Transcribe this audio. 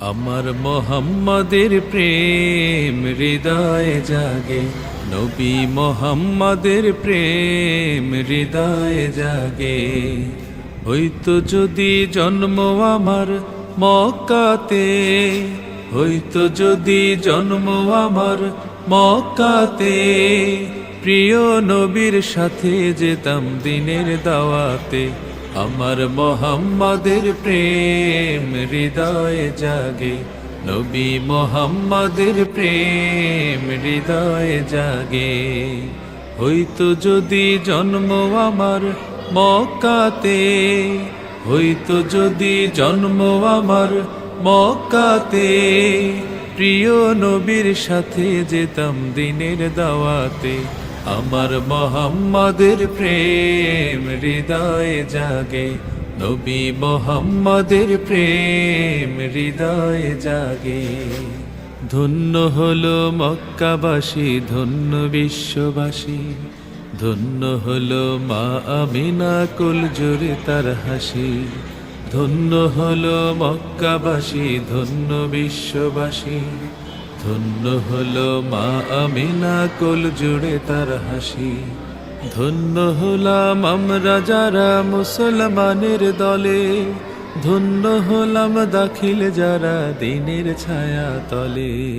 আমার মোহাম্মদের প্রেম হৃদয়ে জাগে, নবী মোহাম্মদের প্রেম হৃদয়ে জাগে। হইতো যদি জন্ম আমার মক্কাতে হইতো যদি জন্ম আমার মক্কাতে, প্রিয় নবীর সাথে যেতাম দিনের দাওয়াতে আমার মোহাম্মদের প্রেম হৃদয়ে জাগে। নবী মোহাম্মদের প্রেম হৃদয়ে জাগে। হইতো যদি জন্ম আমার মক্কাতে হইতো যদি জন্ম আমার মক্কাতে, প্রিয় নবীর সাথে যেতাম দিনের দাওয়াতে। আমার মোহাম্মদের প্রেম হৃদয়ে জাগে। নবী মোহাম্মদের প্রেম হৃদয়ে জাগে। ধন্য হলো মক্কাবাসী, ধন্য বিশ্ববাসী। ধন্য হলো মা আমিনা কুল জোরে তার হাসি। ধন্য হলো মক্কাবাসী, ধন্য বিশ্ববাসী। ধন্য হলো মা আমিনা, কোল জুড়ে তার হাসি। ধন্য হলাম আমরা যারা মুসলমানের দলে। ধন্য হলাম দাখিল যারা দিনের ছায়া তলে।